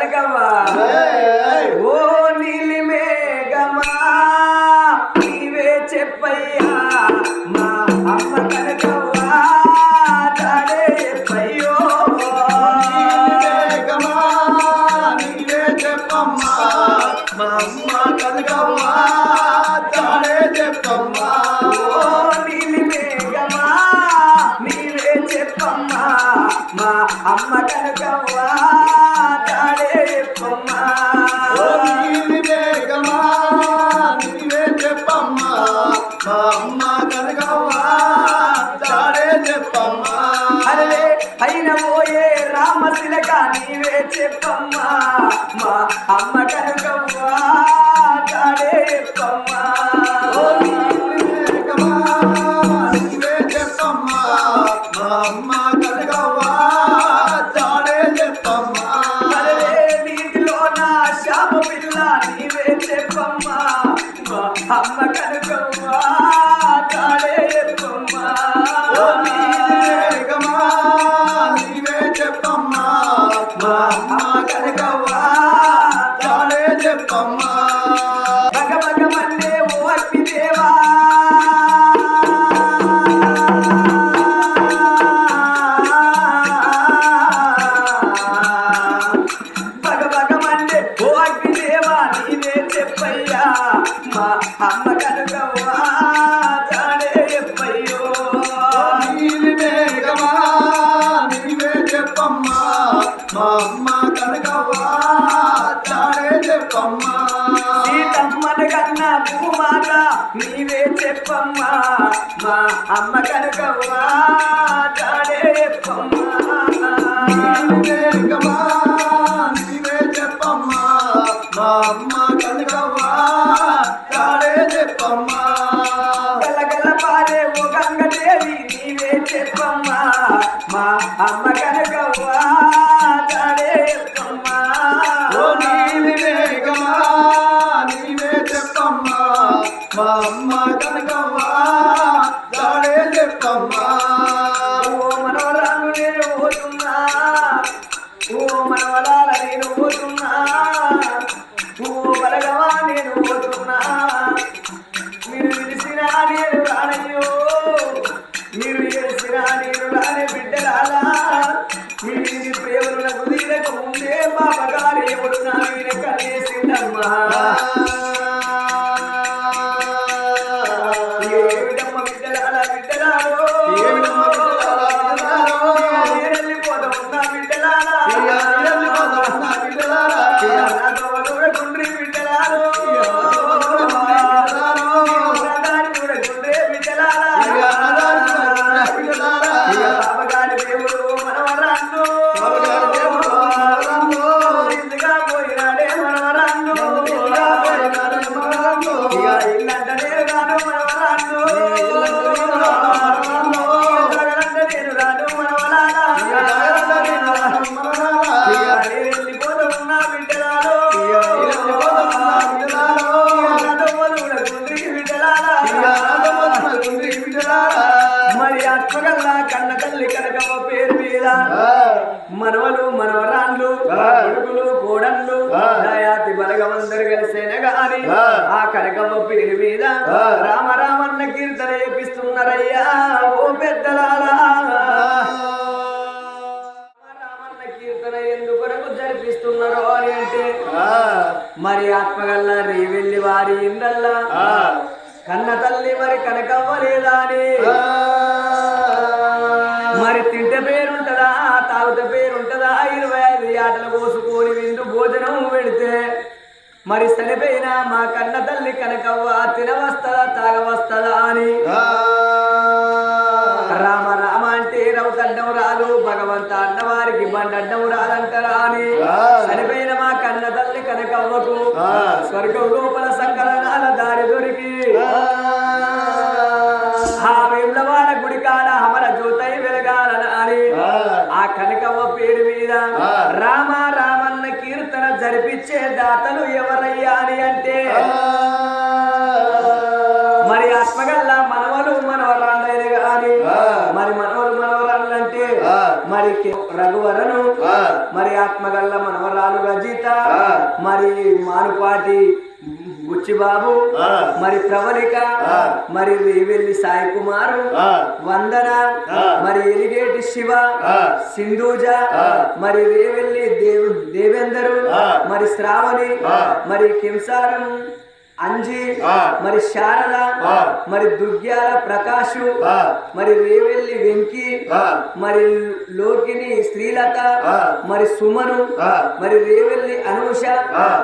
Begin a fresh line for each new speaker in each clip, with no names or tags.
కనకవ్వ ఓ నీలి మేఘమా నీవే చెప్పయ్యా. మా అమ్మ కనకవ్వ తాడే చెప్పయ్యో.
నీవే చెప్పమ్మా మా అమ్మ కనకవ్వా తాడే చెప్పమ్మా.
ఓ నీలి మేఘమా నీవే చెప్పమ్మా. మా అమ్మ కనకవ్వ
మా అమ్మ కనకవ్వా తాడే చెప్పమ్మా.
అరే పైన పోయే రామశిలక నీవే చెప్పమ్మా. మా అమ్మ కనుకవ్వా తాడే చెప్పమ్మా.
చెప్పమ్మా. మా అమ్మ కనకవ్వా
అమ్మ కనుకవ్వా తాడే చెప్పయ్యో
నీలి మేఘమా నీవే చెప్పమ్మా. మా అమ్మ కనకవ్వా తాడే చెప్పమ్మా.
సీతమ్మను కన్న భూమాత నీవే చెప్పమ్మా. మా అమ్మ కనుకవ్వా తాడే చెప్పమ్మా
నీలి మేఘమా నీవే చెప్పమ్మా. మా అమ్మ
గంగదేవి నీవే చెప్పమ్మా. మా అమ్మ కనకవ్వా
మా అమ్మ కనకవ్వా తాడే చెప్పమ్మా.
ఓ మనవరాలు నేను పోతున్నా. ఓ మనవరాల నేను పోతున్నా. ఓ బలగవా నేను పోతున్నా. మీరు పిలిచినా నేను ముందే మా మగారు నా మీద
ఆ.
మనవలు మనవరాళ్ళు
ఆ.
కొడుకులు కోడళ్ళు
ఆ.
దయాతి బలగమందరు కలిసేన గాని
ఆ.
కనకమ్మ పేరు మీద
ఆ.
రామ రామన్న కీర్తన చేపిస్తున్నారయ్యా ఓ పెద్దలారా కీర్తన ఎందుకొరకు జరిపిస్తున్నారు అని అంటే. మరి ఆత్మగల్ల రేవెల్లి వారి ఇందల్లా
ఆ.
కన్న తల్లి మరి కనకవ్వలేదా అని. మరి తింటే పేరుంటదా తాగుతే పేరుంటదా ఇరవై ఐదు ఆటలు కోసుకొని విందు భోజనం పెడితే మరి చనిపోయిన మా కన్న తల్లి కనకవ్వ తినవస్తదా తాగవస్తదా అని. రామ రామ అంటే రవకడ్డం రాదు భగవంత అన్నవారికి బండడ్డం రాదంటారా అని. చనిపోయిన మా కన్న తల్లి కనకవ్వకు. స్వర్గం లోపల సంకలనాల దారి దొరికి పేరు మీద. రామ రామన్న కీర్తన జరిపించే దాతలు ఎవరయ్యా అని అంటే మరి ఆత్మగల్ల మనవలు మనవరాళ్ళైన
ఆ.
మరి మనవలు మనవరాళ్ళు అంటే. మరి రఘువరను. మరి ఆత్మగల్ల మనవరాలు రజిత. మరి మానుపాటి బుచ్చిబాబు
ఆ.
మరి ప్రవళిక. మరి రేవెల్లి సాయి కుమారు. వందన. మరి ఎలిగేటి శివ. సింధూజ. మరి రేవెల్లి దేవ్ దేవేందరు. మరి శ్రావణి. మరి కింసారం అంజి. మరి శారద. మరి దుర్గ్యాల ప్రకాశు. మరి రేవెల్లి వెంకి. మరి లోకిని శ్రీలత. మరి సుమను. మరి రేవెల్లి అనూష.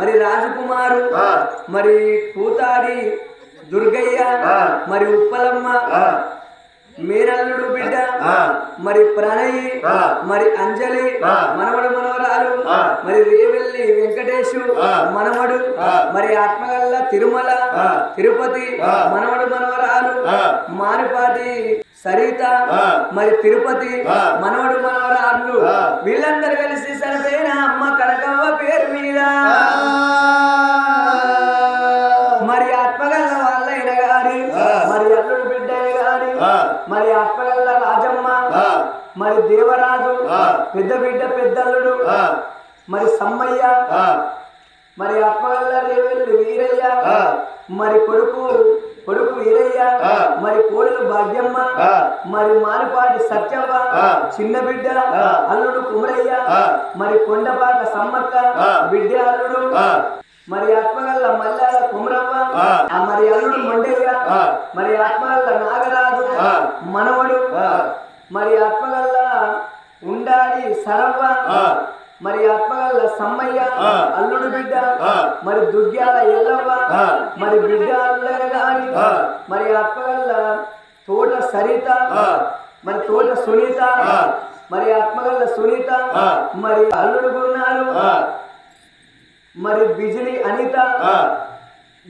మరి రాజకుమారు. మరి కూతాడి దుర్గయ్య. మరి ఉప్పలమ్మ
ఆ.
మేనల్లుడు బిడ్డ. మరి ప్రణయి. మరి అంజలి. మనవడు మనవరాలు. మరి రేవెల్లి వెంకటేశు. మనవడు. మరి ఆత్మగల్ల తిరుమల. తిరుపతి. మనవడు మనవరాలు. మారిపాటి సరిత. మరి తిరుపతి. మనవడు మనవరాలు. వీళ్ళందరూ కలిసి సరిపోయిన అమ్మ కనకవ్వ పేరు మీద ఆత్మగల్ల రాజమ్మ. మరి దేవరాజు. పెద్ద బిడ్డ పెద్దల్లుడు. మరి సమ్మయ్య. మరి ఆత్మగల్ల రేవెల్లి వీరయ్య. మరి కొడుకు కొడుకు వీరయ్య. మరి కోడలు భాగ్యమ్మ. మరి మానిపాటి సత్యవ్వ
ఆ.
చిన్న బిడ్డ. అల్లుడు కుమరయ్య. మరి కొండపాక సమ్మక్క. బిడ్డ అల్లుడు. మరి ఆత్మగల్ల మల్లాల.
ఆ
మరి అల్లుడు మొండయ్య. మరి ఆత్మగల్ల నాగరాజు
ఆ.
మనవడు. మరి ఆత్మగల్ల ఉండాలి సరవ్వ
ఆ.
మరి ఆత్మగల్ల సమ్మయ్య. అల్లుడు బిడ్డ. మరి దుర్గ్యాల ఎల్లవ్వ. మరి బిడ్డ గాని. మరి ఆత్మగల్ల తోట సరిత. మరి తోట సునీత. మరి ఆత్మగల్ల సునీత. మరి అల్లుడు
ఆ.
మరి బిజిలి అనిత.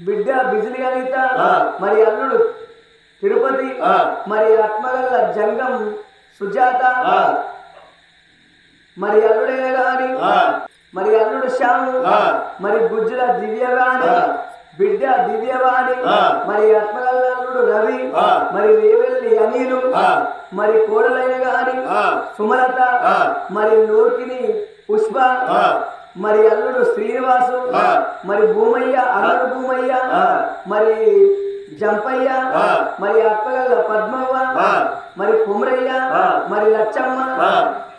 బిడ్డ బిజిలి అనిత. మరి అల్లుడు తిరుపతి. మరి ఆత్మగల్ల జంగం సుజాత. మరి అల్లుడైన గాని. మరి అల్లుడు శ్యాము. మరి గుజ్జుల దివ్యవాణి. బిడ్డ దివ్యవాణి. మరి ఆత్మగల్ల అల్లుడు రవి. మరి రేవెల్లి అనిలు. మరి కోడలైన గాని. సుమలత. మరి లోకిని పుష్ప. మరి అల్లుడు శ్రీనివాసు. మరి భూమయ్య అల్లుడు భూమయ్య. మరి జంపయ్య. మరి అక్కగల్ల పద్మవ్వ. మరి కుమరయ్య. మరి లచ్చమ్మ.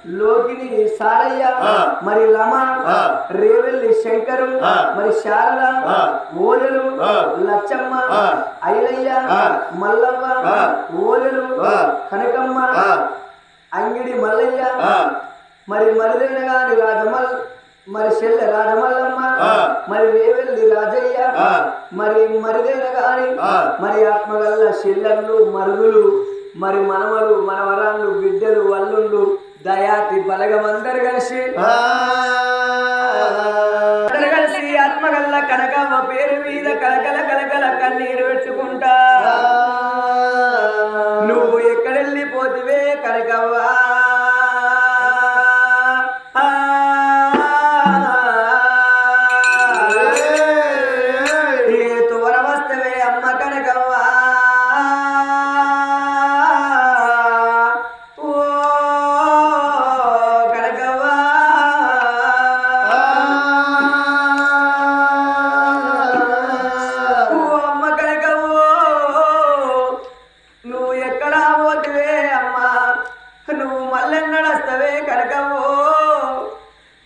లోకిని సారయ్య. మరి రమ
ఆ.
రేవెల్లి శంకరు. మరి శారద. ఓలెలు. లచ్చమ్మ. ఐలయ్య. మల్లవ్వ. ఓలెలు. కనకమ్మ. అంగిడి మల్లయ్య. మరి మరిదైన గాని రాజమల్ మరి చెల్లె రాజమల్లమ్మ. మరి రేవెల్లి రాజయ్య. మరి మరిదైన గాని. మరి ఆత్మగల్ల చెల్లెళ్ళు మరుగులు మరి మనవలు మనవరాళ్ళు బిడ్డలు అల్లుళ్ళు దయాతి బలగమందరు కలిసి కలిసి ఆత్మగల్ల కనకమ్మ పేరు మీద కలకల మల్లెన్నడస్తవే కనకవ్వో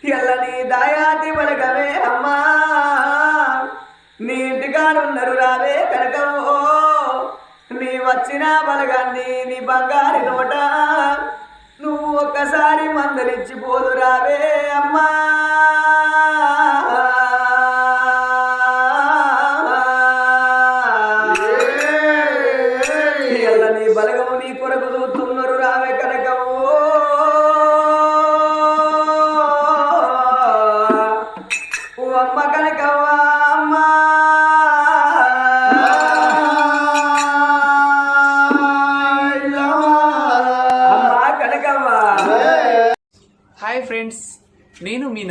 ఎల్ల నీ దాయాతి బలగవే అమ్మా. నీ ఇంటికాడున్నారు రావే కనకవ్వో నీ వచ్చిన బలగాన్ని నీ బంగారు నోట నువ్వు ఒక్కసారి మందలిచ్చిపోదు రావే అమ్మా.